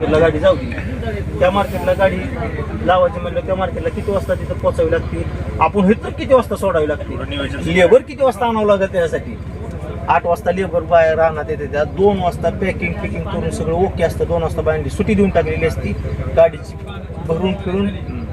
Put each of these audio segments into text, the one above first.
मार्केटला गाडी जाऊ दे त्या मार्केटला गाडी लावायची म्हणलं त्या मार्केटला किती वाजता तिथं पोचावी लागते आपण हे तर किती वाजता सोडावी लागते लेबर किती वाजता आणावं लागत त्यासाठी? आठ वाजता लेबर बाहेर राहणार येते त्या दोन वाजता पॅकिंग पिकिंग करून सगळं ओके असतं. दोन वाजता बाहेर सुट्टी देऊन टाकलेली असती. गाडीची भरून फिरून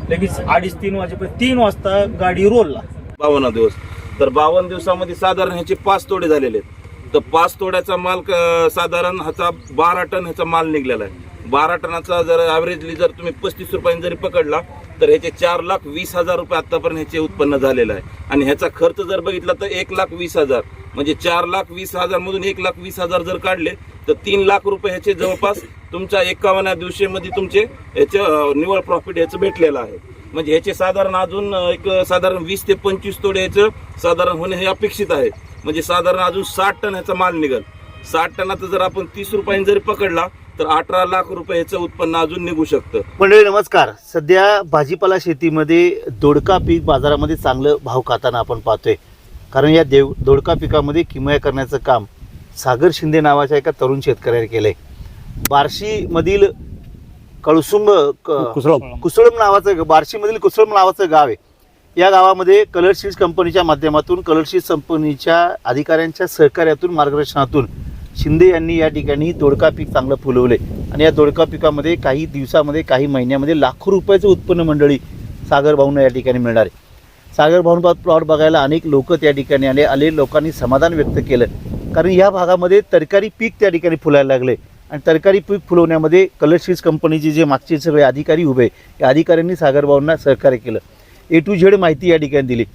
लगेच अडीच तीन वाजेपर्यंत तीन वाजता गाडी रोलला बावन्न दिवस. तर बावन्न दिवसामध्ये साधारण ह्याचे पाच तोडे झालेले आहेत. तर पाच तोड्याचा माल क- साधारण ह्याचा बारा टन ह्याचा माल निघलेला आहे. बारा टनाचा जर ॲव्हरेजली जर तुम्ही पस्तीस रुपयांनी जरी पकडला तर ह्याचे चार लाख वीस हजार रुपये आत्तापर्यंत ह्याचे उत्पन्न झालेलं आहे. आणि ह्याचा खर्च जर बघितला तर एक लाख वीस हजार. म्हणजे चार लाख वीस हजारमधून एक लाख वीस हजार जर काढले तर तीन लाख रुपये ह्याचे जवळपास तुमच्या एकावन्न दिवशीमध्ये तुमचे ह्याचं निव्वळ प्रॉफिट ह्याचं भेटलेलं आहे. म्हणजे ह्याचे साधारण अजून एक साधारण वीस ते पंचवीस तोडे ह्याचं साधारण होणे हे अपेक्षित आहे. म्हणजे साधारण अजून साठ टन ह्याचा माल निघल. साठ टनाचा जर आपण तीस रुपयांनी जरी पकडला तर अठरा लाख रुपये ह्याचं उत्पन्न अजून निघू शकतं. मंडळी नमस्कार. सध्या भाजीपाला शेतीमध्ये दोडका पीक बाजारामध्ये चांगलं भाव खाताना आपण पाहतोय. कारण या देव दोडका पिकामध्ये किमया करण्याचं काम सागर शिंदे नावाच्या एका तरुण शेतकऱ्याने केलंय. बार्शीमधील कळसुंब क- कुसळम. नावाचं बार्शीमधील कुसळम नावाचं गाव आहे. या गावामध्ये कलर सीड्स कंपनीच्या माध्यमातून कलर सीड्स कंपनीच्या अधिकाऱ्यांच्या सहकार्यातून मार्गदर्शनातून शिंदे यांनी या ठिकाणी दोडका पीक चांगलं फुलवले आणि या दोडका पिकामध्ये काही दिवसामध्ये काही महिन्यामध्ये लाखो रुपयाचं उत्पन्न मंडळी सागरभाऊंना या ठिकाणी मिळणार आहे. सागर प्लॉट बघायला अनेक लोक त्या ठिकाणी आले आले लोकांनी समाधान व्यक्त केलं. कारण या भागामध्ये तरकारी पीक त्या ठिकाणी फुलायला लागले आणि तरकारी पीक फुलवण्यामध्ये कलरशीज कंपनीचे जे मागचे सगळे अधिकारी उभे या अधिकाऱ्यांनी सागरभाऊंना सहकार्य केलं. ए टू झेड माहिती या ठिकाणी दिली.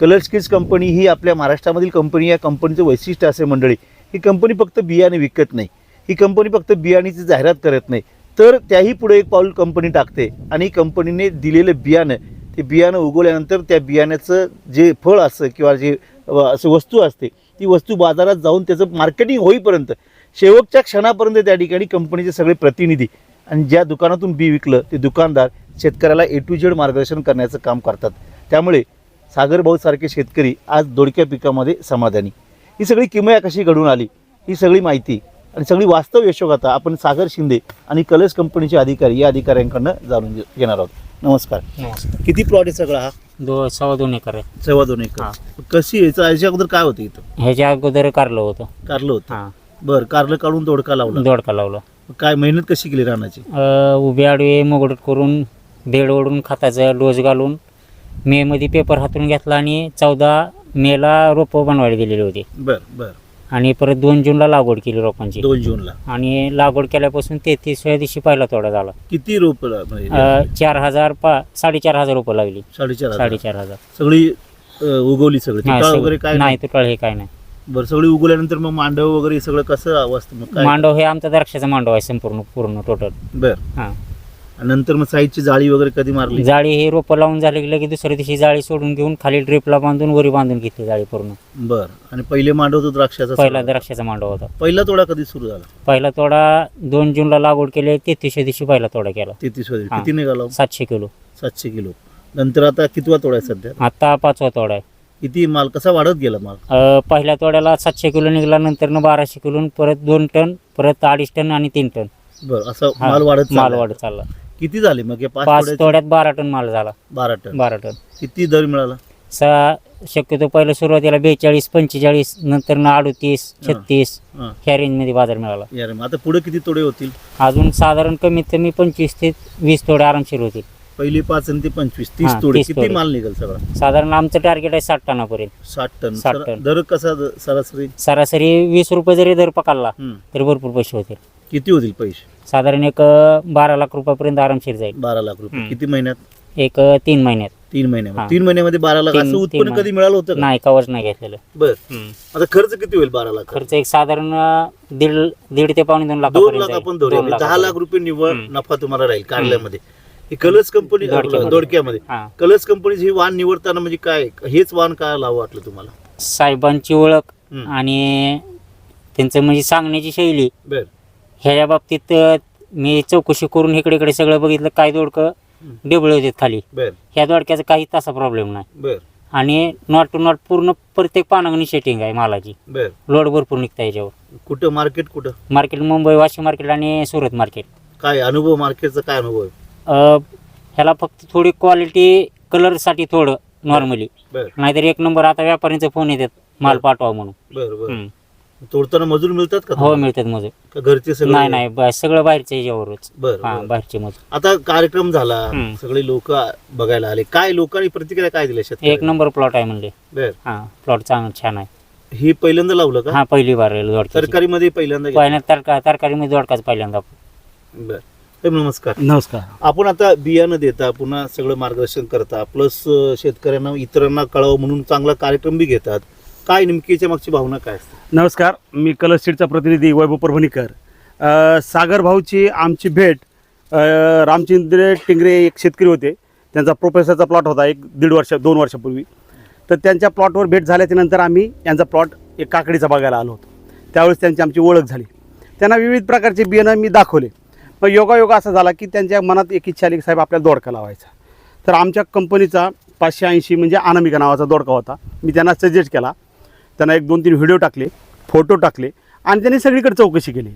कलर स्किल्स कंपनी ही आपल्या महाराष्ट्रामधील कंपनी या कंपनीचं वैशिष्ट्य असे मंडळी ही कंपनी फक्त बियाणे विकत नाही. ही कंपनी फक्त बियाणीची जाहिरात करत नाही. तर त्याही पुढे एक पाऊल कंपनी टाकते आणि कंपनीने दिलेलं बियाणं ते बियाणं उगवल्यानंतर त्या बियाण्याचं जे फळ असतं किंवा जे असं वस्तू असते ती वस्तू बाजारात जाऊन त्याचं मार्केटिंग होईपर्यंत शेवटच्या क्षणापर्यंत त्या ठिकाणी कंपनीचे सगळे प्रतिनिधी आणि ज्या दुकानातून बी विकलं ते दुकानदार शेतकऱ्याला ए टू झेड मार्गदर्शन करण्याचं काम करतात. त्यामुळे सागरभाऊसारखे शेतकरी आज दोडक्या पिकामध्ये समाधानी. ही सगळी किमया कशी घडून आली ही सगळी माहिती आणि सगळी वास्तव यशोगाथा आपण सागर शिंदे आणि कलर्स कंपनीचे अधिकारी या अधिकाऱ्यांकडनं जाणून घेणार आहोत. नमस्कार. नमस्कार. किती प्लॉट आहे सगळा हा? दो सव्वा दोन एकर आहे. सव्वा दोन एकर. हा. कशी यायचं याच्या अगोदर काय होतं इथं? ह्याच्या अगोदर कारलं होतं. कारलं होतं. हां. बरं कारलं काढून दोडका लावला. दोडका लावलं. काय मेहनत कशी केली रानाची? अं, उभे आडवे मोगडट करून बेड ओढून खताचा डोस घालून मेमध्ये पेपर हातून घेतला आणि चौदा मेला रोपं बनवायला दिलेली होती. बरं बरं. आणि परत दोन जूनला लागवड केली रोपांची. दोन जूनला. आणि लागवड केल्यापासून तेहतीसव्या दिवशी पहिला तोडा झाला. किती रोप म्हणजे अं, चार हजार पा साडेचार हजार रुपये लागली. साडेचार हजार. साडेचार हजार. सगळी अ, उगवली सगळी. हा, वगैरे काय नाही तुटाळ हे काय नाही. बरं सगळी उगवल्यानंतर मग मांडव वगैरे सगळं कसं अवस्था मग काय? मांडव हे आमचा द्राक्षाचा मांडव आहे संपूर्ण पूर्ण टोटल बरं. हां. नंतर मग साईडची जाळी वगैरे कधी मारली? जाळी हे रोपं लावून झाले की लगेच दुसऱ्या दिवशी जाळी सोडून घेऊन खाली ड्रिपला बांधून वरी बांधून घेतली जाळी पूर्ण. बर. आणि पहिले मांडव तो द्राक्षाचा पहिला. द्राक्षाचा मांडव होता. पहिला तोडा कधी सुरू झाला? पहिला तोडा दोन जूनला लागवड केली तेहतीसशे दिवशी पहिला तोडा केला. तेहतीस हा. किती निघाला सातशे किलो. सातशे किलो. नंतर आता कितवा तोडा आहे सध्या? आता पाचवा तोडा आहे. किती माल कसा वाढत गेला माल? अं, पहिल्या तोड्याला सातशे किलो निघाला नंतर बाराशे किलो परत दोन टन परत अडीच टन आणि तीन टन. बर असं हा, माल वाढत माल चाललाय. वाढत चालला. किती झाले? मग हे पाच पाच तोड्याचे? तोड्यात बारा टन माल झाला. बारा टन. बारा टन. किती दर मिळाला? सा शक्यतो पहिलं सुरुवातीला बेचाळीस पंचेचाळीस नंतर न अडतीस. छत्तीस हा. ह्या रेंजमध्ये बाजार मिळाला. यार मग आता पुढे किती तोडे होतील? अजून साधारण कमीत कमी पंचवीस ते वीस तोडे आरामशीर होतील. पहिली पाच आणि ते पंचवीस. तीस हा, तोडे. तीस किती तोडे. माल निघेल सगळा? साधारण आमचं टार्गेट आहे साठ टनापर्यंत. साठ टन. साठ सरा- टन. दर कसा द- सरासरी? सरासरी वीस रुपये जरी दर पकडला हम्म. तरी भरपूर पैसे होतील. किती होतील पैसे? साधारण एक अं, बारा लाख रुपयापर्यंत आरामशीर जाईल. बारा लाख रुपये. हम्म. किती महिन्यात? एक अं, तीन महिन्यात. तीन महिन्यामध्ये. हा. तीन महिन्यामध्ये बारा लाख तीन- असं तीन उत्पन्न महिने. कधी मिळालं होतं का? नाही कवच नाही घेतलेलं. बर. आता खर्च किती होईल बारा लाख खर्च एक साधारण अं, दीड दीड ते पावणे दोन दोन लाख. आपण धरूया. म्हणजे दहा. लाख रुपये निव्वळ हम्म. नफा तुम्हाला राहील कारल्यामध्ये ही कलर्स कंपनी दोडक्यामध्ये. दोडक्यामध्ये हा. कलर्स कंपनीची ही वाहन निवडताना म्हणजे काय? हेच वाहन काय लावं वाटलं तुम्हाला? साहेबांची ओळख हम्म. आणि त्यांचं म्हणजे सांगण्याची शैली बर. ह्याच्या बाबतीत अं, मी चौकशी करून इकडे इकडे सगळं बघितलं काय दोडकं डेबळे होते खाली. बर. ह्या दोडक्याचा काही तसा प्रॉब्लेम नाही. बर. आणि नॉट टू नॉट पूर्ण प्रत्येक पानागणी सेटिंग आहे मालाची. बर. लोड भरपूर निघता याच्यावर कुठं? मार्केट कुठं? मार्केट मुंबई वाशिम मार्केट आणि सुरत मार्केट काय अनुभव मार्केटचा काय अनुभव आहे? अ, ह्याला फक्त थोडी क्वालिटी कलरसाठी थोडं नॉर्मली बर. नाहीतर एक नंबर आता व्यापाऱ्यांचे फोन येतात माल पाठवा म्हणून. बर बर. हम्म. तोडताना मजूर मिळतात का हो तुम्हाला? मिळतात मजूर. का घरचे सगळे? नाही नाही ब- सगळं बाहेरच्या याच्यावरच. बर हा बर. बाहेरचे मजूर. आता कार्यक्रम झाला हम्म. सगळे लोक बघायला आले. काय लोकांनी प्रतिक्रिया काय दिल्या एक शेतकऱ्यांनी? नंबर प्लॉट आहे म्हणले. बर. हा प्लॉट चांगला छान आहे. ही पहिल्यांदा लावलं का? हा पहिली बार दोडका सरकारी मध्ये पहिल्यांदा घेतलं? पहिल्या तरका तरकारीमध्ये दोडकाच पहिल्यांदा. बर. साहेब, नमस्कार. नमस्कार. आपण आता बियाणं देता पुन्हा सगळं मार्गदर्शन करता प्लस शेतकऱ्यांना इतरांना कळावं म्हणून चांगला कार्यक्रम बी घेतात. काय नेमकीच्या मागची भावना काय असते? नमस्कार मी कलर सीडचा प्रतिनिधी वैभव परभणीकर. अ, सागर भाऊची आमची भेट अ, रामचंद्र टिंगरे एक शेतकरी होते. त्यांचा प्रोफेसरचा प्लॉट होता एक दीड वर्ष दोन वर्षापूर्वी. तर त्यांच्या प्लॉटवर भेट झाल्याच्यानंतर आम्ही यांचा प्लॉट एक काकडीचा बघायला आलो होतो. त्यावेळेस त्यांची आमची ओळख झाली. त्यांना विविध प्रकारचे बियाणं मी दाखवले. मग योगायोग असा झाला की त्यांच्या मनात एक इच्छा आली की साहेब आपल्याला दोडका लावायचा. तर आमच्या कंपनीचा पाचशे ऐंशी म्हणजे अनामिका नावाचा दोडका होता. मी त्यांना सजेस्ट केला त्यांना एक दोन तीन व्हिडिओ टाकले फोटो टाकले आणि त्यांनी सगळीकडे चौकशी केली.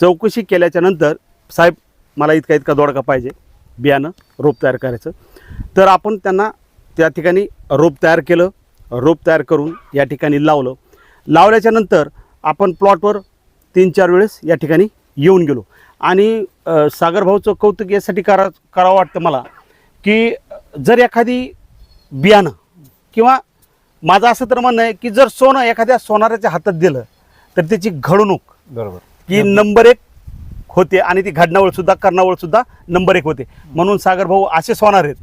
चौकशी केल्याच्यानंतर साहेब मला इतका इतका दोडका पाहिजे बियाणं रोप तयार करायचं. तर आपण त्यांना त्या ठिकाणी रोप तयार केलं रोप तयार करून या ठिकाणी लावलं. लावल्याच्यानंतर आपण प्लॉटवर तीन चार वेळेस या ठिकाणी येऊन गेलो. आणि सागरभाऊचं कौतुक यासाठी करा करावं वाटतं मला की जर एखादी बियाणं किंवा माझं असं तर म्हणणं आहे की जर सोनं एखाद्या सोनाराच्या हातात दिलं तर त्याची घडवणूक बरोबर. की नंबर एक होते आणि ती घडणावळ सुद्धा करणावळ सुद्धा नंबर एक होते. म्हणून सागर भाऊ असे सोनार आहेत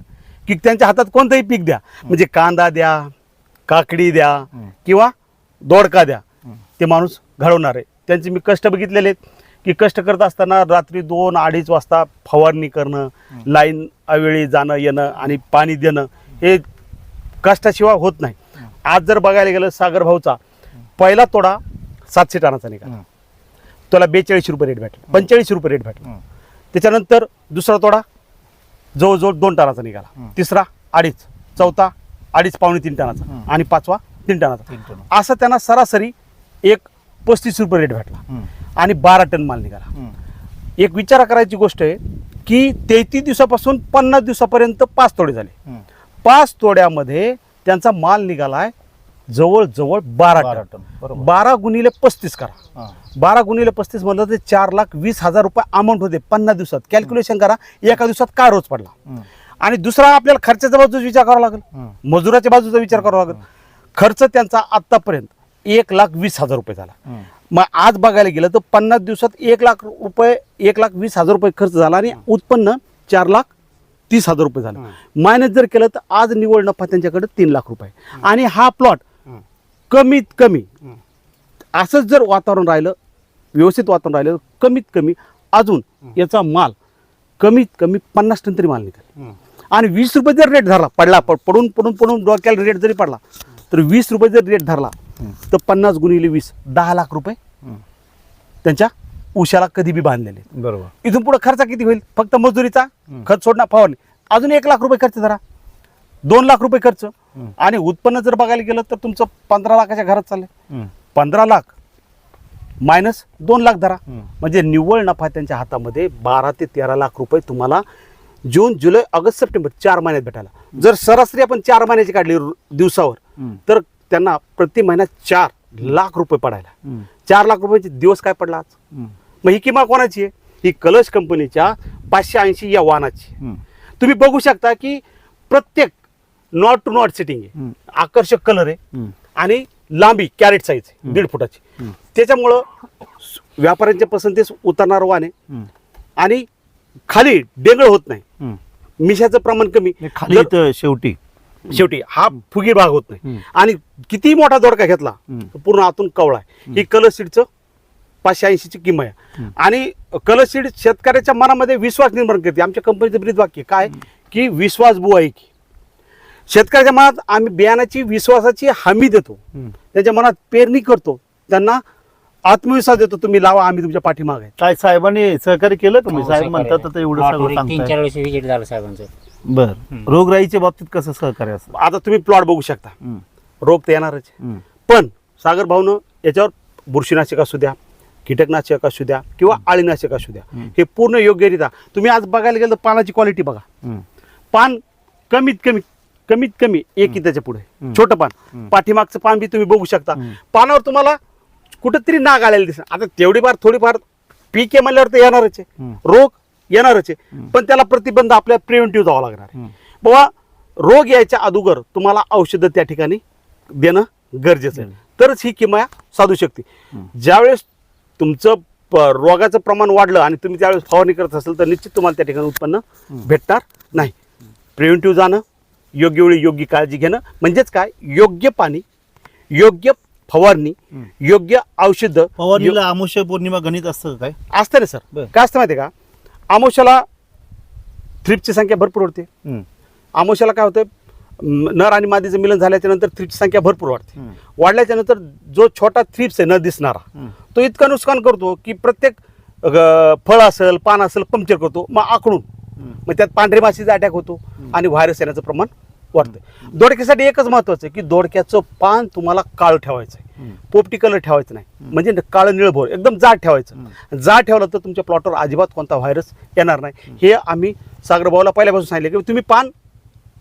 की त्यांच्या हातात कोणतंही पीक द्या. म्हणजे कांदा द्या काकडी द्या किंवा दोडका द्या. ते माणूस घडवणार आहे. त्यांचे मी कष्ट बघितलेले आहेत की कष्ट करत असताना रात्री दोन अडीच वाजता फवारणी करणं लाईन अवेळी जाणं येणं आणि पाणी देणं हे कष्टाशिवाय होत नाही. आज जर बघायला गेलं सागर भाऊचा पहिला तोडा सातशे टनाचा निघाला. त्याला बेचाळीस रुपये रेट भेटला. पंचेचाळीस रुपये रेट भेटला. त्याच्यानंतर दुसरा तोडा जवळजवळ दोन टनाचा निघाला. तिसरा अडीच चौथा अडीच पावणे तीन टनाचा आणि पाचवा तीन टनाचा. असं त्यांना सरासरी एक पस्तीस रुपये रेट भेटला. आणि बारा टन माल निघाला. एक विचार करायची गोष्ट आहे की तेहतीस दिवसापासून पन्नास दिवसापर्यंत पाच तोडे झाले. पाच तोड्यामध्ये त्यांचा माल निघालाय जवळजवळ बारा बारा टन. बरोबर. बारा गुणिले पस्तीस करा. बारा गुणिले पस्तीस म्हणलं तर चार लाख वीस हजार रुपये अमाऊंट होते पन्नास दिवसात. कॅल्क्युलेशन करा एका दिवसात काय रोज पडला? आणि दुसरा आपल्याला खर्चाच्या बाजूचा विचार करावा लागेल. मजुराच्या बाजूचा विचार करावा लागेल. खर्च त्यांचा आतापर्यंत एक लाख वीस हजार रुपये झाला. मग आज बघायला गेलं तर पन्नास दिवसात एक लाख रुपये एक लाख वीस हजार रुपये खर्च झाला आणि उत्पन्न चार लाख तीस हजार रुपये झालं. मायनस जर केलं तर आज निव्वळ नफा त्यांच्याकडे तीन लाख रुपये. आणि हा प्लॉट कमीत कमी असंच जर वातावरण राहिलं व्यवस्थित वातावरण राहिलं कमीत कमी अजून याचा माल कमीत कमी पन्नास टन तरी माल निघेल. आणि वीस रुपये जर रेट धरला पडला पडून पडून पडून डोक्याला रेट जरी पडला तर वीस रुपये जर रेट धरला तर पन्नास गुणिले वीस दहा लाख रुपये त्यांच्या उशाला कधी बी बांधलेले आहेत. बरोबर. इथून पुढे खर्च किती होईल? फक्त मजुरीचा खत सोडणं फवारणी. अजून एक लाख रुपये खर्च धरा दोन लाख रुपये खर्च. आणि उत्पन्न जर बघायला गेलं तर तुमचं पंधरा लाखाच्या घरात चाललंय. पंधरा लाख मायनस दोन लाख धरा. म्हणजे निव्वळ नफा त्यांच्या हातामध्ये बारा ते तेरा लाख रुपये तुम्हाला जून जुलै ऑगस्ट सप्टेंबर चार महिन्यात भेटायला. जर सरासरी आपण चार महिन्याची काढली रु- दिवसावर तर त्यांना प्रति महिन्यात चार लाख रुपये पडायला. चार लाख रुपयाचे दिवस काय पडला आज? मग ही किंमत कोणाची आहे? ही कलश कंपनीच्या पाचशे ऐंशी या वाहनाची. तुम्ही बघू शकता की प्रत्येक नॉट टू नॉट सेटिंग आहे. आकर्षक कलर आहे आणि लांबी कॅरेट साईज आहे दीड फुटाची. त्याच्यामुळं व्यापाऱ्यांच्या पसंतीस उतरणार वाहन आहे. आणि खाली डेंगळ होत नाही. मिशाचं प्रमाण कमी. खाली शेवटी. शेवटी हा फुगीर भाग होत नाही. आणि कितीही मोठा दोडका घेतला पूर्ण आतून कवळा आहे. ही कलर सीडचं पाचशे ऐंशीची किंमत आहे. आणि कलर सीड शेतकऱ्याच्या मनामध्ये विश्वास निर्माण करते. आमच्या कंपनीचं ब्रीद वाक्य काय? की विश्वास बुवा आहे की. शेतकऱ्याच्या मनात आम्ही बियाणाची विश्वासाची हमी देतो. त्यांच्या मनात पेरणी करतो. त्यांना आत्मविश्वास देतो तुम्ही लावा आम्ही तुमच्या पाठीमागे आहे. काय साहेबांनी सहकार्य केलं तुम्ही? हो, साहेब. म्हणतात एवढं तीन चार वर्ष विजिट झालं साहेबांचं. बर. रोगराईच्या बाबतीत कसं सहकार्य असतं? आता तुम्ही प्लॉट बघू शकता. रोग तर येणारच. पण सागर भाऊनं याच्यावर बुरशीनाशक असू द्या कीटकनाशक असू द्या किंवा आळीनाशक असू द्या हे पूर्ण योग्यरित्या तुम्ही आज बघायला गेलं तर पानाची क्वालिटी बघा. पान कमीत कमी कमीत कमी एक त्याच्या पुढे. छोटं पान. पाठीमागचं पान बी तुम्ही बघू शकता. पानावर तुम्हाला कुठंतरी नाग आलेलं दिसत आता तेवढी फार थोडीफार पीक आहे म्हणल्यावर तर येणारच आहे. रोग येणारच आहे. पण त्याला प्रतिबंध आपल्या प्रिव्हेंटिव्ह जावं लागणार आहे. बाबा रोग यायच्या अगोदर तुम्हाला औषधं त्या ठिकाणी देणं गरजेचं आहे. तरच ही किमया साधू शकते. ज्यावेळेस तुमचं रोगाचं प्रमाण वाढलं आणि तुम्ही त्यावेळेस फवारणी करत असाल तर निश्चित तुम्हाला त्या ठिकाणी उत्पन्न भेटणार नाही. प्रिव्हेंटिव्ह जाणं योग्य वेळी योग्य काळजी घेणं म्हणजेच काय? योग्य पाणी योग्य फवारणी योग्य औषधं पवारनीला अमुष्य पौर्णिमा गणित असतं काय? असतं ना सर. काय असतं माहिती का? आमोशाला थ्रिपची संख्या भरपूर वाढते. हम्म. आमोशाला काय होतं? नर आणि मादीचं मिलन झाल्याच्यानंतर थ्रिपची संख्या भरपूर वाढते. वाढल्याच्या नंतर जो छोटा थ्रिप्स आहे न दिसणारा तो इतका नुकसान करतो की प्रत्येक फळ असेल पान असेल पंक्चर करतो मग आकडून. मग त्यात पांढरी माशीचा अटॅक होतो आणि व्हायरस येण्याचं प्रमाण वाढतं दोडक्यासाठी एकच महत्वाचं आहे की दोडक्याचं पान तुम्हाला काळ ठेवायचं आहे पोपटी कलर ठेवायचं नाही. म्हणजे काळं निळभोर एकदम जाड ठेवायचं. जाड ठेवलं तर तुमच्या प्लॉटवर अजिबात कोणता व्हायरस येणार नाही. हे आम्ही सागरभाऊला पहिल्यापासून सांगितले की तुम्ही पान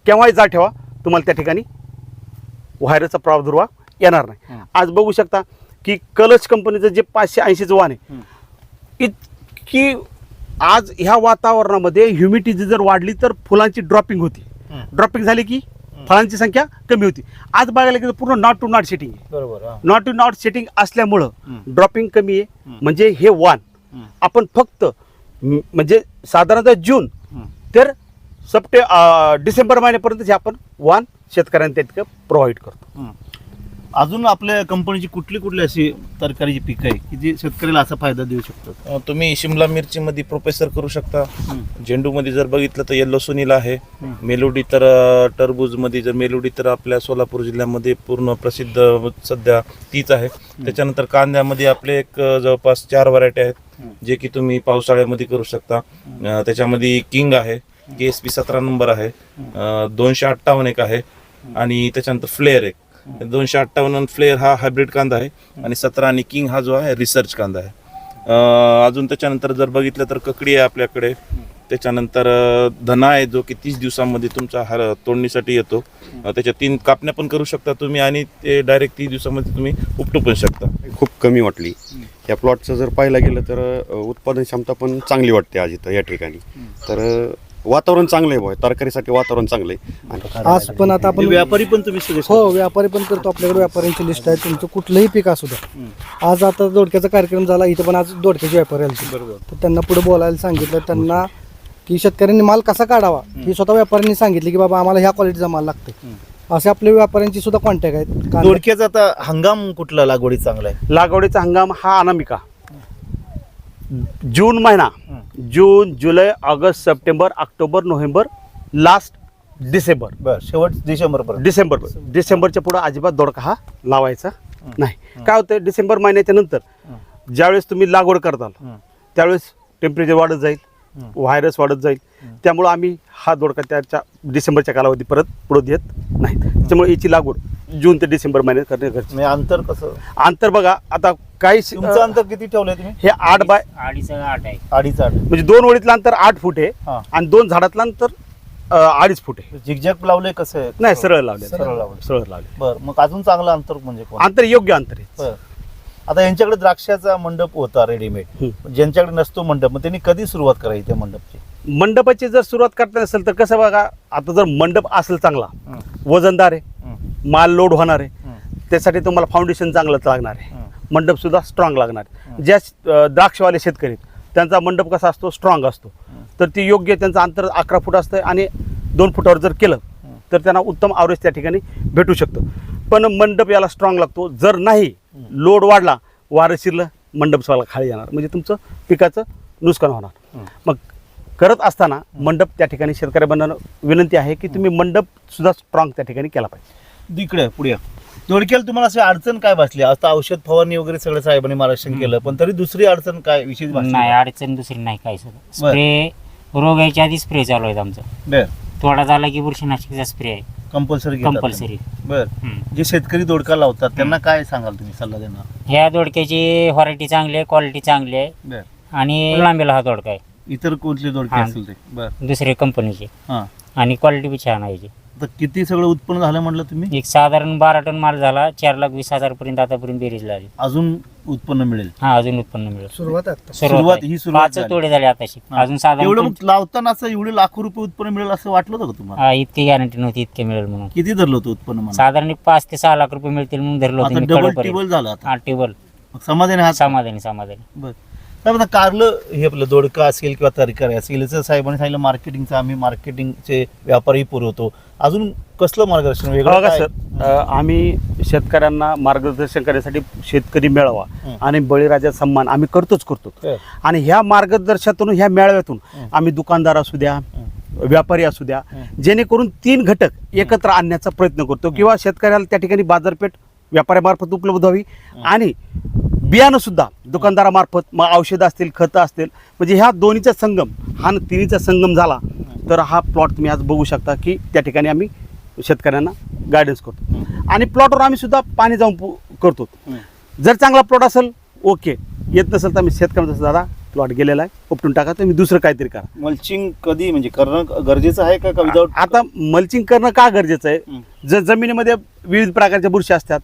केव्हाही जाड ठेवा तुम्हाला त्या ठिकाणी व्हायरसचा प्रादुर्भाव येणार नाही. आज बघू शकता की कलच कंपनीचं जे पाचशे ऐंशीचं वाण आहे इतकी आज ह्या वातावरणामध्ये ह्युमिडिटी जर वाढली तर फुलांची ड्रॉपिंग होती. ड्रॉपिंग झाली की फळांची संख्या कमी होती. आज बघायला गेलं पूर्ण नॉट टू नॉट सेटिंग आहे. नॉट टू नॉट सेटिंग असल्यामुळं ड्रॉपिंग कमी आहे. म्हणजे हे वाण आपण फक्त म्हणजे साधारणतः जून तर सप्टे डिसेंबर महिन्यापर्यंत हे आपण वाण शेतकऱ्यांना ठिकाणी प्रोव्हाइड करतो. अजून आपल्या कंपनीची कुठली कुठली अशी तरकारीची पिकं आहे की जी शेतकऱ्याला असा फायदा देऊ शकतात? अ, तुम्ही शिमला मिरचीमध्ये प्रोफेसर करू शकता. झेंडूमध्ये जर बघितलं तर येल्लो सुनील आहे. मेलोडी तर अ, टरबूजमध्ये जर मेलोडी तर आपल्या सोलापूर जिल्ह्यामध्ये पूर्ण प्रसिद्ध सध्या तीच आहे. त्याच्यानंतर कांद्यामध्ये आपले एक अ, जवळपास चार व्हरायटी आहेत जे की तुम्ही पावसाळ्यामध्ये करू शकता. अ, त्याच्यामध्ये किंग आहे के एस पी सतरा नंबर आहे अ, दोनशे अठ्ठावन्न एक आहे आणि त्याच्यानंतर फ्लेअर एक. दोनशे अठ्ठावन्न फ्लेअर हा हायब्रिड कांदा आहे आणि सतरा आणि किंग हा जो आहे रिसर्च कांदा आहे. अजून त्याच्यानंतर जर बघितलं तर ककडी आहे आपल्याकडे. त्याच्यानंतर धना आहे जो की तीस दिवसामध्ये तुमचा हर तोडणीसाठी येतो. त्याच्या तीन कापण्या पण करू शकता तुम्ही आणि ते डायरेक्ट तीस दिवसामध्ये तुम्ही उपटू पण शकता. खूप कमी वाटली. या प्लॉटचं जर पाहायला गेलं तर उत्पादन क्षमता पण चांगली वाटते आज इथं या ठिकाणी. तर वातावरण चांगलं आहे बुवा तरकारीसाठी वातावरण चांगलं आहे. आणि आज पण आता आपण व्यापारी पण तुम्ही हो व्यापारी पण करतो आपल्याकडे व्यापाऱ्यांची लिस्ट आहे तुमचं कुठलंही पीक असू द्या. आज आता दोडक्याचा कार्यक्रम झाला इथं पण आज दोडक्याचे व्यापारी आले बरोबर. तर त्यांना पुढे बोलायला सांगितलं त्यांना की शेतकऱ्यांनी माल कसा काढावा? ही स्वतः व्यापाऱ्यांनी सांगितले की बाबा आम्हाला ह्या क्वालिटीचा माल लागते असे आपले व्यापाऱ्यांची सुद्धा कॉन्टॅक्ट आहेत. दोडक्याचा आता हंगाम कुठला लागवडी चांगला आहे? लागवडीचा हंगाम हा अनामिका. जून महिना जून जुलै August September October November last December. बर शेवट डिसेंबर डिसेंबर डिसेंबरच्या पुढे अजिबात दोडका हा लावायचा नाही. काय होतं डिसेंबर महिन्याच्या नंतर ज्यावेळेस तुम्ही लागवड करताल त्यावेळेस टेम्परेचर वाढत जाईल व्हायरस वाढत जाईल. त्यामुळं आम्ही हा दोडका त्याच्या डिसेंबरच्या कालावधी परत पुढे देत नाही. त्याच्यामुळे याची लागवड जून ते डिसेंबर महिन्यात करणे गरजेचं. म्हणजे अंतर कसं. अंतर बघा आता काही तुमचं अंतर किती ठेवलंय तुम्ही? हे आठ बाय अडीच आठ आहे. अडीच आठ. म्हणजे दोन ओळीतलं अंतर आठ फूट आहे हा. आणि दोन झाडातलं अंतर अं, अडीच फूट आहे. झिकझॅक लावले कसं आहे? नाही सरळ लावले सरळ लावले सरळ लावले बर मग अजून चांगलं अंतर म्हणजे कोण? अंतर योग्य अंतर आहे. बर. आता यांच्याकडे द्राक्षाचा मंडप होता रेडीमेड ज्यांच्याकडे नसतो मंडप मग त्यांनी कधी सुरुवात करायची त्या मंडपची? मंडपाची जर सुरुवात करता असेल तर कसं बघा आता जर मंडप असेल चांगला वजनदार आहे. माल लोड होणार आहे. त्यासाठी तुम्हाला फाउंडेशन चांगलं लागणार आहे. मंडप सुद्धा स्ट्रॉंग लागणार आहे. ज्या द्राक्षवाले शेतकरी त्यांचा मंडप कसा असतो? स्ट्रॉंग असतो. तर ती योग्य त्यांचं अंतर अकरा फूट असतं आणि दोन फुटावर जर केलं तर त्यांना उत्तम आवरेज त्या ठिकाणी भेटू शकतं. पण मंडप याला स्ट्रॉंग लागतो. जर नाही लोड वाढला वारं शिरलं मंडप स्वतःला खाली जाणार. म्हणजे तुमचं पिकाचं नुकसान होणार. मग करत असताना मंडप त्या ठिकाणी शेतकऱ्या विनंती आहे की तुम्ही मंडप सुद्धा स्ट्रॉंग त्या ठिकाणी केला पाहिजे. इकडे पुढे. या. दोडक्याला तुम्हाला अशी अडचण काय भासली? आता औषध फवारणी वगैरे सगळं साहेबांनी मार्गदर्शन केलं पण तरी दुसरी अडचण काय विशेष भासली? नाही? अडचण दुसरी नाही काय सगळं स्प्रे रोग यायच्या आधी स्प्रे चालू आहेत आमचं. बर. थोडा झाला की बुरशीनाशकीचा स्प्रे आहे. कंपल्सरी कंपल्सरी बर. जे शेतकरी दोडका लावतात त्यांना काय सांगाल तुम्ही सल्ला देणार? ह्या दोडक्याची व्हरायटी चांगली आहे क्वालिटी चांगली आहे. बर. आणि लांबीला हा दोडका आहे. इतर कुठले दोडके हा. असतील ते? बर. दुसऱ्या कंपनीची हां. आणि क्वालिटी बी छान आहे याची. तर किती सगळं उत्पन्न झालं म्हटलं तुम्ही? एक साधारण बारा टन माल झाला चार लाख वीस हजारपर्यंत आतापर्यंत बेरीज लागली अजून उत्पन्न मिळेल? हा अजून उत्पन्न मिळेल. सुरुवात आता. सुरुवात-. ही सुरुवात पाच झाली. तोडे झाले आताशी. हा. अजून एवढं साधारण मग लावताना असं एवढे लाखो रुपये उत्पन्न मिळेल असं वाटलं होतं का तुम्हाला? हा, इतकी गॅरंटी नव्हती इतके मिळेल म्हणून. किती धरलं होतं उत्पन्न मला साधारण एक पाच ते सहा लाख रुपये मिळतील म्हणून धरलं होतं आता मी डबल कडोपर्यंत. टिबल झालं आता. हा टेबल मग समाधानी आहात समाधानी समाधानी. बरं. तर आता कारलं हे आपलं दोडका असेल किंवा तरकारी असेल याचं साहेबांनी सांगितलं मार्केटिंगचं आम्ही मार्केटिंगचे व्यापारी पुरवतो. अजून कसलं मार्गदर्शन वेगळं बघा काय? सर अ, आम्ही शेतकऱ्यांना मार्गदर्शन करण्यासाठी शेतकरी मेळावा हं. आणि बळीराजा सन्मान आम्ही करतोच करतो. हं. आणि ह्या मार्गदर्शनातून ह्या मेळाव्यातून आम्ही दुकानदार असू द्या व्यापारी असू द्या जेणेकरून तीन घटक एकत्र आणण्याचा प्रयत्न करतो किंवा शेतकऱ्याला त्या ठिकाणी बाजारपेठ व्यापाऱ्यामार्फत उपलब्ध व्हावी आणि बियाणं सुद्धा दुकानदारामार्फत मग औषधं असतील खतं असतील. म्हणजे ह्या दोन्हीचा संगम हा न तिन्हीचा संगम झाला तर हा प्लॉट तुम्ही आज बघू शकता की त्या ठिकाणी आम्ही शेतकऱ्यांना गायडन्स करतो. आणि प्लॉटवर आम्ही सुद्धा पाणी जाऊन करतो. जर चांगला प्लॉट असेल ओके येत नसेल तर आम्ही शेतकऱ्यांना तसं दादा प्लॉट गेलेला आहे. उपटून टाका तुम्ही दुसरं काहीतरी करा. मल्चिंग कधी म्हणजे करणं गरजेचं आहे का विदाऊट आता मल्चिंग करणं का गरजेचं आहे? जर जमिनीमध्ये विविध प्रकारच्या बुरशी असतात.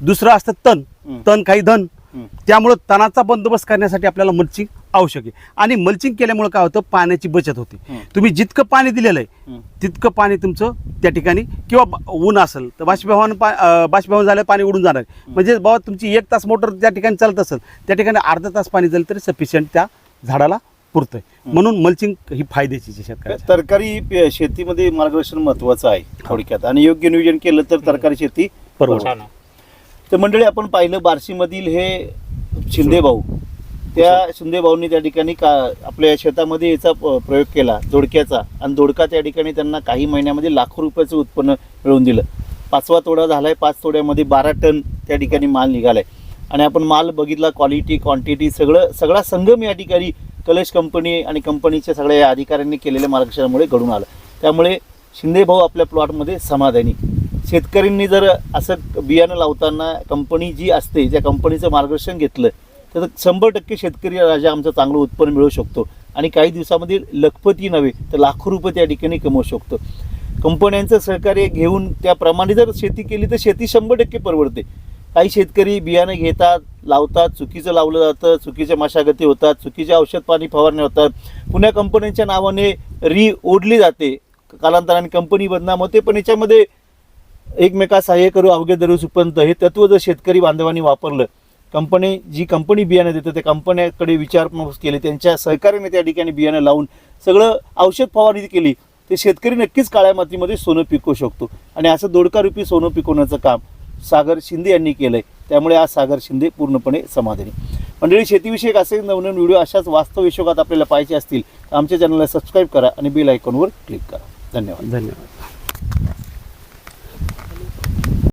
दुसरं असतं तण. तण काही धन. त्यामुळं तणाचा बंदोबस्त करण्यासाठी आपल्याला मल्चिंग आवश्यक आहे. आणि मल्चिंग केल्यामुळे काय होतं? पाण्याची बचत होते. तुम्ही जितकं पाणी दिलेलं आहे. तितकं पाणी तुमचं त्या ठिकाणी किंवा ऊन असेल तर बाष्पीभवन पा अं, बाष्पीभवन झालं पाणी उडून जाणार. म्हणजे बाबा तुमची एक तास मोटर त्या ठिकाणी चालत असेल त्या ठिकाणी अर्धा तास पाणी झालं तरी सफिशियंट त्या झाडाला पुरतंय. म्हणून मल्चिंग ही फायद्याची तरकारी शेतीमध्ये मार्गदर्शन महत्वाचं आहे थोडक्यात. आणि योग्य नियोजन केलं तर तरकारी शेती आहे. तर मंडळी आपण पाहिलं बार्शीमधील हे शिंदे भाऊ. त्या शिंदे भाऊंनी त्या ठिकाणी का आपल्या शेतामध्ये याचा प- प्रयोग केला दोडक्याचा. आणि दोडका त्या ठिकाणी त्यांना काही महिन्यामध्ये लाखो रुपयाचं उत्पन्न मिळवून दिलं. पाचवा तोडा झालाय. पाच तोड्यामध्ये बारा टन त्या ठिकाणी माल निघालाय. आणि आपण माल बघितला क्वालिटी क्वांटिटी सगळं सगळा संगम या ठिकाणी कलेश कंपनी आणि कंपनीच्या सगळ्या या अधिकाऱ्यांनी केलेल्या मार्गदर्शनामुळे घडून आलं. त्यामुळे शिंदे भाऊ आपल्या प्लॉटमध्ये समाधानी. शेतकऱ्यांनी जर असं बियाणं लावताना कंपनी जी असते त्या कंपनीचं मार्गदर्शन घेतलं तर शंभर टक्के शेतकरी राजा आमचं चांगलं उत्पन्न मिळवू शकतो. आणि काही दिवसामध्ये लखपती नव्हे तर लाखो रुपये त्या ठिकाणी कमवू शकतो. कंपन्यांचं सहकार्य घेऊन त्याप्रमाणे जर शेती केली तर शेती शंभर टक्के परवडते. काही शेतकरी बियाणं घेतात लावतात चुकीचं लावलं जातं चुकीच्या मशागती होतात चुकीचे औषध पाणी फवारणी होतात. पुण्या कंपन्यांच्या नावाने री ओढली जाते. कालांतराने कंपनी बदनाम होते पण याच्यामध्ये एकमेका सहाय्य करू अवघे धरू सुपंत हे तत्व जर शेतकरी बांधवांनी वापरलं कंपनी जी कंपनी बियाणं देते त्या कंपन्याकडे विचारपूस केली त्यांच्या सहकार्याने त्या ठिकाणी बियाणं लावून सगळं औषध फवारणी केली ते शेतकरी नक्कीच काळ्या मातीमध्ये सोनं पिकवू शकतो. आणि असं दोडकारूपी सोनं पिकवण्याचं काम सागर शिंदे यांनी केलं आहे त्यामुळे आज सागर शिंदे पूर्णपणे समाधानी. मंडळी शेतीविषयक असे नवनवीन व्हिडिओ अशाच वास्तव विषयोगात आपल्याला पाहिजे असतील तर आमच्या चॅनलला सबस्क्राईब करा आणि बेल आयकॉनवर क्लिक करा. धन्यवाद. धन्यवाद.